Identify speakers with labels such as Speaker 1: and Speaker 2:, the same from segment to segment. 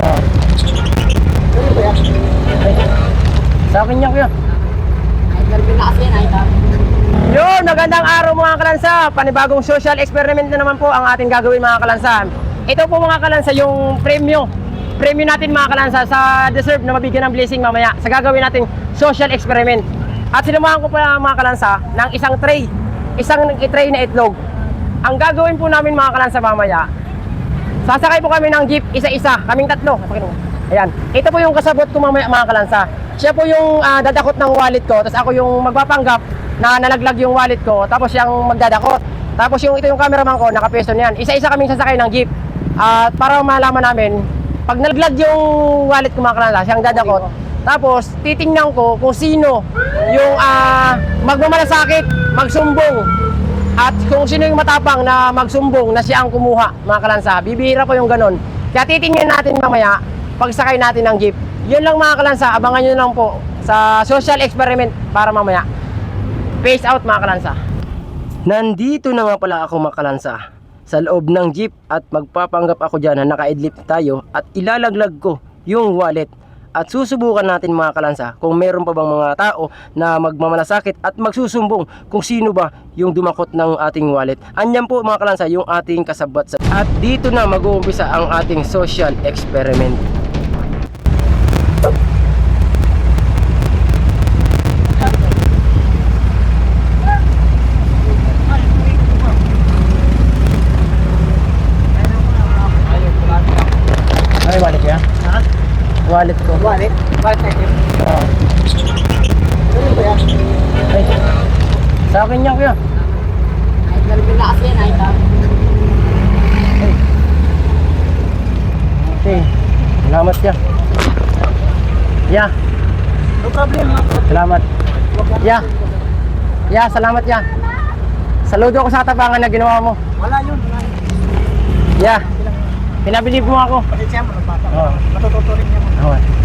Speaker 1: Oo.
Speaker 2: Ano ba yan?
Speaker 1: Sa akin yan kuya.
Speaker 2: Ay, garbi na kasi yan, ay ta.
Speaker 1: Yun, magandang araw mga kalansa. Panibagong social experiment na naman po ang ating gagawin mga kalansa. Ito po mga kalansa yung premyo. Premyo natin mga kalansa sa deserve na mabigyan ng blessing mamaya sa gagawin nating social experiment. At sinumahan ko pa mga kalansa ng isang tray. Isang tray na itlog. Ang gagawin po namin mga kalansa mamaya, Sasakay po kami ng jeep isa-isa, kaming tatlo. Ayan. Ito po yung kasabot ko mamaya mga kalansa. Siya po yung ah, dadakot ng wallet ko, tapos ako yung magpapanggap na nalaglag yung wallet ko, tapos siyang magdadakot. Tapos yung ito yung cameraman ko, nakapeso niyan. Isa-isa kaming sasakay ng jeep. At para malaman namin, pag nalaglag yung wallet ko mga kalansa, siyang dadakot. Tapos titingnan ko kung sino yung ah, magmamalasakit, magsumbong, at kung sino yung matapang na magsumbong na siya ang kumuha, mga kalansa, bibihira po yung ganun. Kaya titingnan natin mamaya, pagsakay natin ng jeep. Yun lang mga kalansa, abangan nyo lang po sa social experiment para mamaya. Peace out mga kalansa. Nandito na nga pala ako mga kalansa sa loob ng jeep at magpapanggap ako dyan na naka-idlip tayo at ilalaglag ko yung wallet at susubukan natin mga kalansa kung meron pa bang mga tao na magmamalasakit at magsusumbong kung sino ba yung dumakot ng ating wallet. Anyan po mga kalansa yung ating kasabat. sa- At dito na mag-uumpisa ang ating social experiment. Ay, wallet yan.
Speaker 2: Ha?
Speaker 1: Wallet ko.
Speaker 2: Wallet? Bakit?
Speaker 1: Oo.
Speaker 2: Ano ba yan?
Speaker 1: Ay, sa akin yan kuya.
Speaker 2: Ay, garbi na kasi yan, ay ta.
Speaker 1: Okay. Salamat ya. Ya,
Speaker 2: No problem.
Speaker 1: salamat. Ya. Ya, salamat ya. Saludo ako sa tabangan na ginawa mo.
Speaker 2: Wala yun. Wala.
Speaker 1: Ya. Pinabilib mo ako.
Speaker 2: Pasensya mo, bata.
Speaker 1: Oo.
Speaker 2: Matututo rin niya mo.
Speaker 1: Okay.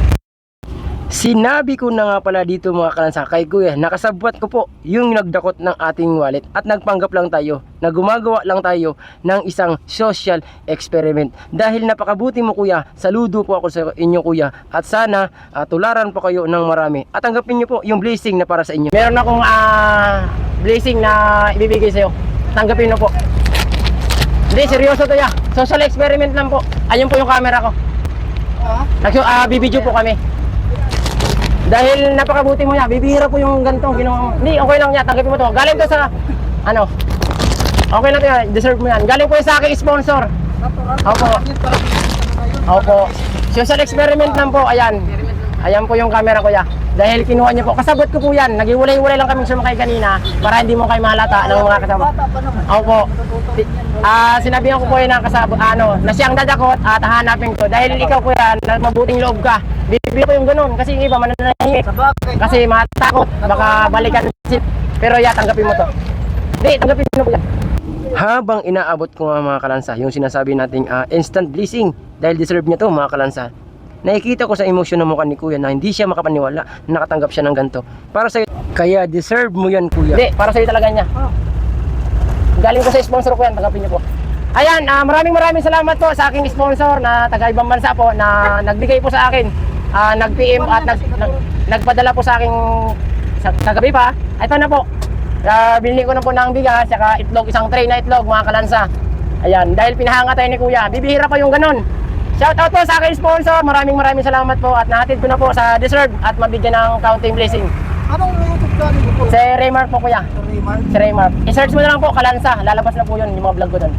Speaker 1: Sinabi ko na nga pala dito mga kalansa kay kuya, nakasabwat ko po yung nagdakot ng ating wallet at nagpanggap lang tayo na gumagawa lang tayo ng isang social experiment. Dahil napakabuti mo kuya, saludo po ako sa inyo kuya at sana ah, tularan po kayo ng marami at tanggapin niyo po yung blessing na para sa inyo. Meron akong ah, blessing na ibibigay sa iyo. Tanggapin mo po. Hindi, seryoso to ya. Social experiment lang po. Ayun po yung camera ko.
Speaker 2: Ha?
Speaker 1: Nag ah bibidyo po kami. Dahil napakabuti mo niya, bibihira po yung ganito ginawa mo. Hindi, okay lang niya, tanggapin mo to. Galing to sa, ano, okay na to yan, deserve mo yan. Galing po yan sa aking sponsor. Opo. Opo. Social experiment lang po, ayan. Ayan po yung camera ko ya. Dahil kinuha niyo po, kasabot ko po yan. Nagiwalay-walay lang kami sumakay kanina para hindi mo kayo mahalata ng mga kasama.
Speaker 2: Rin yan.
Speaker 1: Ah, sinabihan ko po yun ng kasabo, ano, na siyang dadakot at hahanapin ko. Dahil ikaw po na mabuting loob ka. Bibigyan ko yung ganun kasi yung iba
Speaker 2: bagay.
Speaker 1: Kasi matakot, baka balikan si... Pero ya, tanggapin mo to. Di, tanggapin mo po yan. Habang inaabot ko nga mga kalansa, yung sinasabi nating ah, instant blessing, dahil deserve niya to mga kalansa, nakikita ko sa emosyon ng mukha ni kuya na hindi siya makapaniwala na nakatanggap siya ng ganito. Para sa'yo, kaya deserve mo yan kuya. Hindi, para sa'yo talaga niya.
Speaker 2: Ah.
Speaker 1: Galing ko sa sponsor ko yan, tanggapin niyo po. Ayan, ah, maraming maraming salamat po sa aking sponsor na taga ibang bansa po na nagbigay po sa akin. Ah, nag-PM at nag, nag- nagpadala po sa aking sa, kagabi pa. Ito na po. Ah, binili ko na po ng bigas, saka itlog, isang tray na itlog, mga kalansa. Ayan, dahil pinahanga tayo ni Kuya. Bibihira pa yung ganun. Shout out po sa aking sponsor. Maraming maraming salamat po at nahatid ko na po sa deserve at mabigyan ng counting blessing.
Speaker 2: Anong YouTube channel po?
Speaker 1: Si Raymar po Kuya.
Speaker 2: Sir Raymar?
Speaker 1: Si Raymar. I-search mo na lang po, Kalansa. Lalabas na po yun, yung mga vlog ko doon.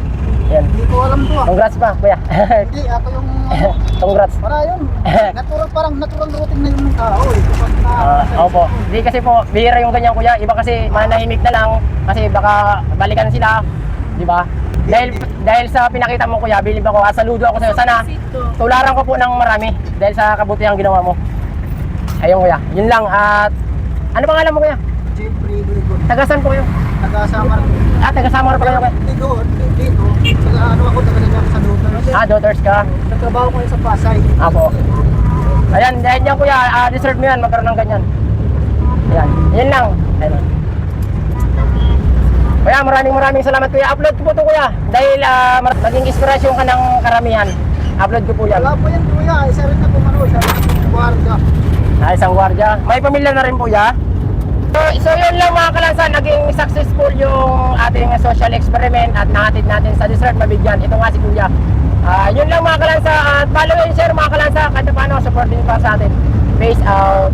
Speaker 1: Yan.
Speaker 2: Hindi ko alam to ah.
Speaker 1: Congrats pa, kuya.
Speaker 2: Hindi, ako yung... ano,
Speaker 1: Congrats.
Speaker 2: Para yun. Natural, parang natural routine na yung ng tao eh. Kapag na...
Speaker 1: Ah, opo. Hindi kasi po, bihira yung ganyan kuya. Iba kasi manahimik na lang kasi baka balikan sila. Di ba? Dahil dahil sa pinakita mo kuya, bilib ako, ah, saludo ako sa iyo. Sana tularan ko po ng marami dahil sa kabutihang ginawa mo. Ayun kuya. Yun lang at ano pangalan mo kuya?
Speaker 2: Jeffrey.
Speaker 1: Tagasan po kayo.
Speaker 2: Taga-Samar.
Speaker 1: Ah, taga Samar pa kayo
Speaker 2: doon. Dito. Taga ano ako, taga dyan sa Lutan.
Speaker 1: Ah, daughters ka.
Speaker 2: Nagtrabaho ko yun sa Pasay.
Speaker 1: Apo. Ayan, dahil yan kuya, ah, deserve mo yan, magkaroon ng ganyan. Ayan, yan lang. Ayan. Kuya, maraming maraming salamat kuya. Upload ko po to kuya. Dahil ah, mar- naging inspirasyon ka ng karamihan. Upload ko po yan.
Speaker 2: Wala po yan kuya, isa rin na pumano, isa rin na pumano.
Speaker 1: Ah, isang gwardiya. May pamilya na rin po ya. So, so yun lang mga kalansan, naging successful yung ating social experiment at nahatid natin sa dessert mabigyan. Ito nga si Kuya. Ah, yun lang mga kalansa at follow and share mga kalansa kahit paano support din pa sa atin. Peace out.